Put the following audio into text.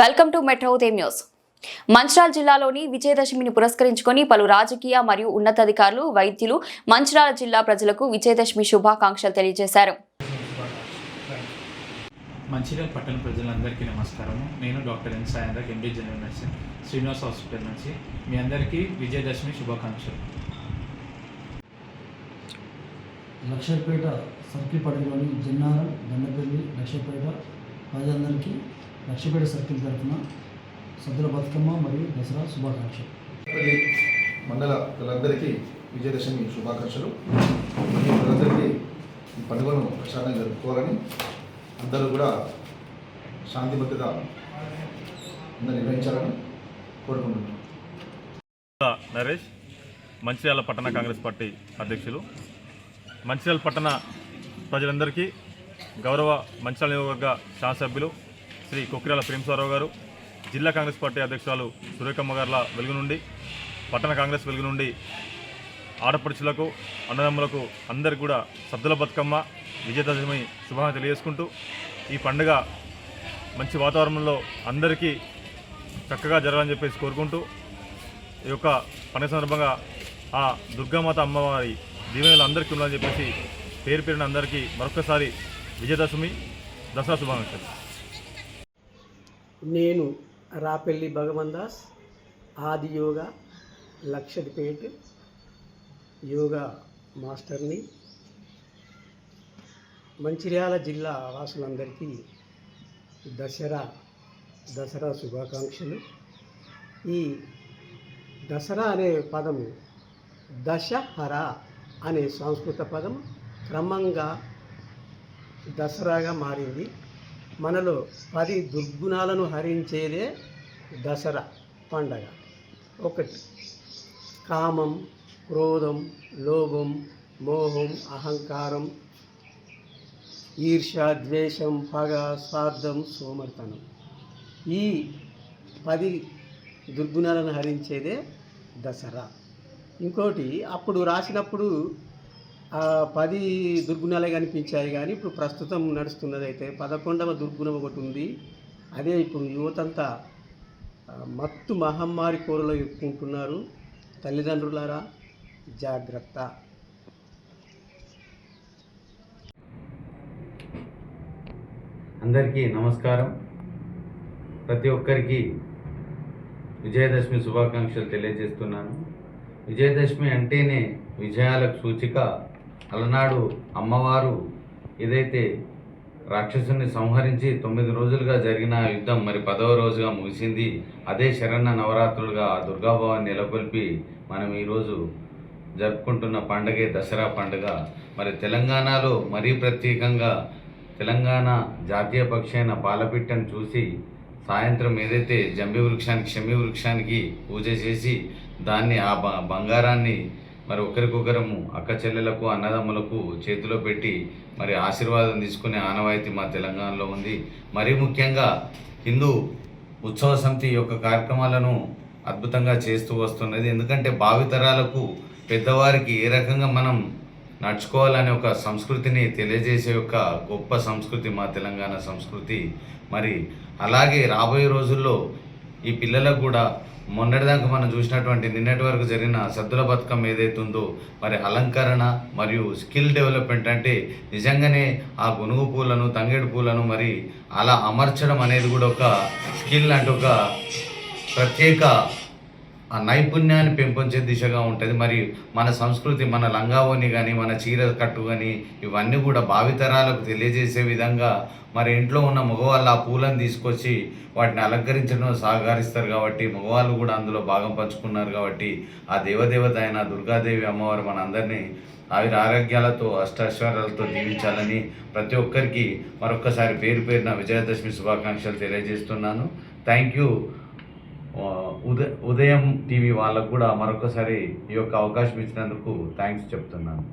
Welcome to metro ఉదయం news. Mancherial జిల్లాలోని విజయదశమిని పురస్కరించుకొని పలు రాజకీయ మరియు ఉన్నతాధికారులు వైద్యులు మంచిర్యాల జిల్లా ప్రజలకు విజయదశమి శుభాకాంక్షలు తెలియజేశారు. మంచిర్యాల పట్టణ ప్రజలందరికీ నమస్కారము. నేను doctor N సాయంద్రక్ MD general medicine Srinivas hospital నుంచి. మీ అందరికీ విజయదశమి శుభాకాంక్షలు. లక్షపేట సర్కిల్ పరిధిలోని జన్నారం దండపల్లి లక్షపేట ప్రజలందరికీ లక్షపేట సర్కిల్ తరఫున సద్దుల బతుకమ్మ మరియు దసరా శుభాకాంక్షలు. మండల ప్రజలందరికీ విజయదశమి శుభాకాంక్షలు. మరియు ప్రజలందరికీ ఈ పండుగను ప్రశాంతంగా జరుపుకోవాలని అందరూ కూడా శాంతి భద్రత అందరూ నిర్వహించాలని కోరుకుంటున్నాను నరేష్ మంచిర్యాల పట్టణ కాంగ్రెస్ పార్టీ అధ్యక్షులు. మంచిర్యాల పట్టణ ప్రజలందరికీ గౌరవ మంచిర్యాల నియోజకవర్గ శాసనసభ్యులు శ్రీ కొక్కిరాల ప్రేమసారావు గారు జిల్లా కాంగ్రెస్ పార్టీ అధ్యక్షురాలు సురేఖమ్మ గారుల వెలుగు నుండి పట్టణ కాంగ్రెస్ వెలుగు నుండి ఆడపడుచులకు అన్నదమ్ములకు అందరికి కూడా సద్దుల బతుకమ్మ విజయదశమి శుభాన్ని తెలియజేసుకుంటూ ఈ పండుగ మంచి వాతావరణంలో అందరికీ చక్కగా జరగాలని చెప్పేసి కోరుకుంటూ ఈ యొక్క పండుగ సందర్భంగా ఆ దుర్గామాత అమ్మవారి దీవెనలు అందరికీ ఉండాలని చెప్పేసి పేరు పేరున అందరికీ మరొకసారి విజయదశమి దసరా శుభాకాంక్షలు. నేను రాపెల్లి భగవందాస్ ఆది యోగా లక్షదిపేట్ యోగా మాస్టర్ని. మంచిర్యాల జిల్లా వాసులందరికీ దసరా దసరా శుభాకాంక్షలు. ఈ దసరా అనే పదము దశహర అనే సంస్కృత పదం క్రమంగా దసరాగా మారింది. మనలో పది దుర్గుణాలను హరించేదే దసరా పండగ. ఒకటి కామం క్రోధం లోభం మోహం అహంకారం ఈర్ష ద్వేషం పగ స్వార్థం సోమర్తనం. ఈ పది దుర్గుణాలను హరించేదే దసరా. ఇంకోటి అప్పుడు రాసినప్పుడు పది దుర్గుణాలే కనిపించాయి కానీ ఇప్పుడు ప్రస్తుతం నడుస్తున్నది అయితే పదకొండవ దుర్గుణం ఒకటి ఉంది. అదే ఇప్పుడు యువతంతా మత్తు మహమ్మారి కూరలో ఎక్కుంటున్నారు తల్లిదండ్రులారా జాగ్రత్త. అందరికీ నమస్కారం. ప్రతి ఒక్కరికి విజయదశమి శుభాకాంక్షలు తెలియజేస్తున్నాను. విజయదశమి అంటేనే విజయాలకు సూచిక అలనాడు అమ్మవారు ఏదైతే రాక్షసుని సంహరించి తొమ్మిది రోజులుగా జరిగిన యుద్ధం మరి పదవ రోజుగా ముగిసింది అదే శరణ నవరాత్రులుగా ఆ దుర్గాభావాన్ని నెలకొల్పి మనం ఈరోజు జరుపుకుంటున్న పండగే దసరా పండుగ. మరి తెలంగాణలో మరీ ప్రత్యేకంగా తెలంగాణ జాతీయ పక్షి అయిన పాలపిట్టను చూసి సాయంత్రం ఏదైతే జంబి వృక్షానికి షమి వృక్షానికి పూజ చేసి దాన్ని ఆ బ బంగారాన్ని మరి ఒకరికొకరము అక్క చెల్లెలకు అన్నదమ్ములకు చేతిలో పెట్టి మరి ఆశీర్వాదం తీసుకునే ఆనవాయితీ మా తెలంగాణలో ఉంది. మరీ ముఖ్యంగా హిందూ ఉత్సవ సమితి యొక్క కార్యక్రమాలను అద్భుతంగా చేస్తూ వస్తున్నది. ఎందుకంటే భావితరాలకు పెద్దవారికి ఏ రకంగా మనం నడుచుకోవాలనే ఒక సంస్కృతిని తెలియజేసే యొక్క గొప్ప సంస్కృతి మా తెలంగాణ సంస్కృతి. మరి అలాగే రాబోయే రోజుల్లో ఈ పిల్లలకు కూడా మొన్నటిదాకా మనం చూసినటువంటి నిన్నటి వరకు జరిగిన సద్దుల బతుకం ఏదైతే ఉందో మరి అలంకరణ మరియు స్కిల్ డెవలప్మెంట్ అంటే నిజంగానే ఆ గునుగు పూలను తంగేడు పూలను మరి అలా అమర్చడం అనేది కూడా ఒక స్కిల్ అంటే ఒక ప్రత్యేక నైపుణ్యాన్ని పెంపొంచే దిశగా ఉంటుంది. మరి మన సంస్కృతి మన లంగావోని కానీ మన చీర కట్టు కానీ ఇవన్నీ కూడా భావితరాలకు తెలియజేసే విధంగా మరి ఇంట్లో ఉన్న మగవాళ్ళు ఆ పూలను తీసుకొచ్చి వాటిని అలంకరించడం సహకరిస్తారు కాబట్టి మగవాళ్ళు కూడా అందులో భాగం పంచుకున్నారు కాబట్టి ఆ దేవదేవత అయిన దుర్గాదేవి అమ్మవారు మన అందరినీ ఆవిర ఆరోగ్యాలతో అష్టైశ్వర్యాలతో దీవించాలని ప్రతి ఒక్కరికి మరొక్కసారి పేరు పేరున విజయదశమి శుభాకాంక్షలు తెలియజేస్తున్నాను. Thank you. ఉదయ ఉదయం టీవీ వాళ్ళకు కూడా మరొకసారి ఈ యొక్క అవకాశం ఇచ్చినందుకు థ్యాంక్స్ చెప్తున్నాను.